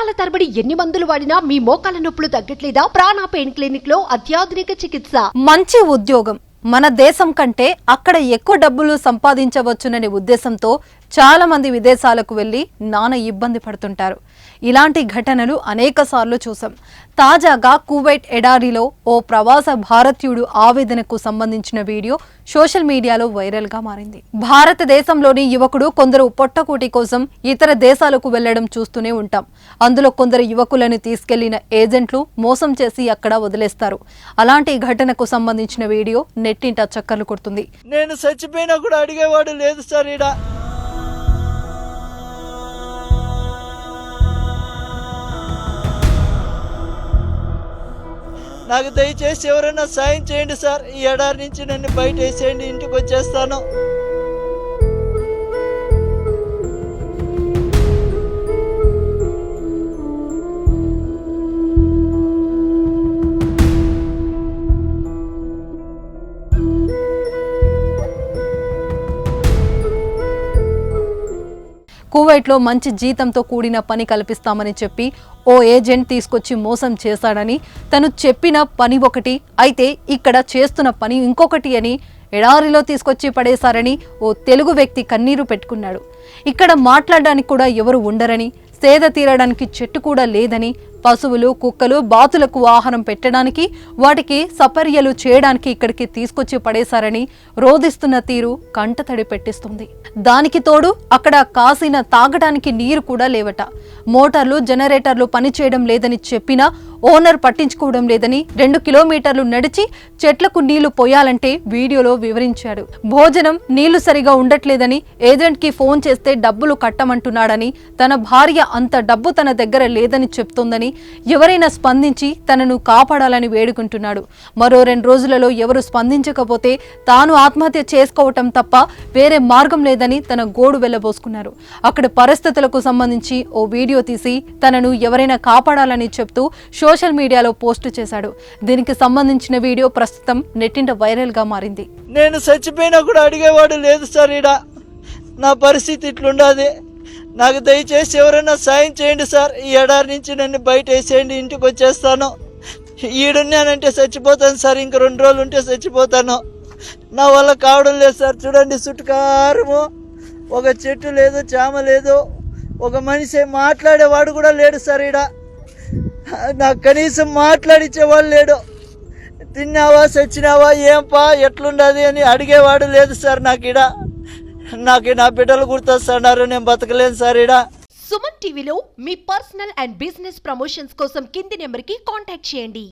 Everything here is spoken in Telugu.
సంవత్సరాల తరబడి ఎన్ని మందులు వాడినా మీ మోకాల నొప్పులు తగ్గట్లేదా? ప్రాణ పెయిన్ క్లినిక్లో అత్యాధునిక చికిత్స. మంచి ఉద్యోగం. మన దేశం కంటే అక్కడ ఎక్కువ డబ్బులు సంపాదించవచ్చుననే ఉద్దేశంతో చాలా మంది విదేశాలకు వెళ్ళి నానా ఇబ్బంది పడుతుంటారు. ఇలాంటి ఘటనలు అనేక సార్లు చూసాం తాజాగా కువైట్ ఎడారిలో ఓ ప్రవాస భారతీయుడు ఆవేదనకు సంబంధించిన వీడియో సోషల్ మీడియాలో వైరల్గా మారింది. భారతదేశంలోని యువకుడు కొందరు పొట్టకూటి కోసం ఇతర దేశాలకు వెళ్ళడం చూస్తూనే ఉంటాం. అందులో కొందరు యువకులను తీసుకెళ్ళిన ఏజెంట్లు మోసం చేసి అక్కడ వదిలేస్తారు. అలాంటి ఘటనకు సంబంధించిన వీడియో నెట్టింట చక్కర్లు కొడుతుంది. నేను చచ్చిపోయినా కూడా అడిగేవాడు లేదు సార్ నాకు దయచేసి ఎవరైనా సాయం చేయండి సార్. ఈ ఎడారి నుంచి నన్ను బయట వేసేయండి ఇంటికి వచ్చేస్తాను కువైట్లో మంచి జీతంతో కూడిన పని కల్పిస్తామని చెప్పి ఓ ఏజెంట్ తీసుకొచ్చి మోసం చేశాడని తను చెప్పిన పని ఒకటి అయితే ఇక్కడ చేస్తున్న పని ఇంకొకటి అని ఎడారిలో తీసుకొచ్చి పడేశారని ఓ తెలుగు వ్యక్తి కన్నీరు పెట్టుకున్నాడు. ఇక్కడ మాట్లాడడానికి కూడా ఎవరు ఉండరని సేద తీరడానికి చెట్టు కూడా లేదని పశువులు కుక్కలు బాతులకు ఆహారం పెట్టడానికి వాటికి సపర్యలు చేయడానికి ఇక్కడికి తీసుకొచ్చి పడేశారని రోధిస్తున్న తీరు కంటతడి పెట్టిస్తుంది. దానికి తోడు అక్కడ కాసిన తాగడానికి నీరు కూడా లేవట. మోటార్లు జనరేటర్లు పనిచేయడం లేదని చెప్పినా ఓనర్ పట్టించుకోవడం లేదని రెండు కిలోమీటర్లు నడిచి చెట్లకు నీళ్ళు పోయాలంటే వీడియోలో వివరించాడు. భోజనం నీళ్ళు సరిగా ఉండట్లేదని ఏజెంట్కి ఫోన్ చేస్తే డబ్బులు కట్టమంటున్నాడని తన భార్య అంత డబ్బు తన దగ్గర లేదని చెప్తోందని ఎవరైనా స్పందించి తనను కాపాడాలని వేడుకుంటున్నాడు. మరో రెండు రోజులలో ఎవరు స్పందించకపోతే తాను ఆత్మహత్య చేసుకోవటం తప్ప వేరే మార్గం లేదని తన గోడు వెళ్ళబోసుకున్నారు అక్కడ పరిస్థితులకు సంబంధించి ఓ వీడియో తీసి తనను ఎవరైనా కాపాడాలని చెప్తూ సోషల్ మీడియాలో పోస్టు చేశాడు. దీనికి సంబంధించిన వీడియో ప్రస్తుతం నెట్టింట వైరల్గా మారింది. నేను చచ్చిపోయినా కూడా అడిగేవాడు లేదు సార్ ఈడ. నా పరిస్థితి ఇట్లుండాది. నాకు దయచేసి ఎవరైనా సాయం చేయండి సార్. ఈ ఎడారి నుంచి నన్ను బయట వేసేయండి ఇంటికి వచ్చేస్తాను. ఈడున్నానంటే చచ్చిపోతాను సార్. ఇంక రెండు రోజులు ఉంటే చచ్చిపోతాను. నా వల్ల కావడం లేదు సార్. చూడండి చుట్టుకారము. ఒక చెట్టు లేదు చామ లేదు. ఒక మనిషి మాట్లాడేవాడు కూడా లేడు సార్ ఈడ. నాకు కనీసం మాట్లాడిచ్చేవాడు లేడు. తిన్నావా చచ్చినావా ఏంపా ఎట్లుండదు అని అడిగేవాడు లేదు సార్ నాకు ఇడ నాకు నా బిడ్డలు గుర్తొస్తున్నారు నేను బతకలేను సార్ ఇడ సుమన్ టీవీలో మీ పర్సనల్ అండ్ బిజినెస్ ప్రమోషన్స్ కోసం కింది నెంబర్కి కాంటాక్ట్ చేయండి.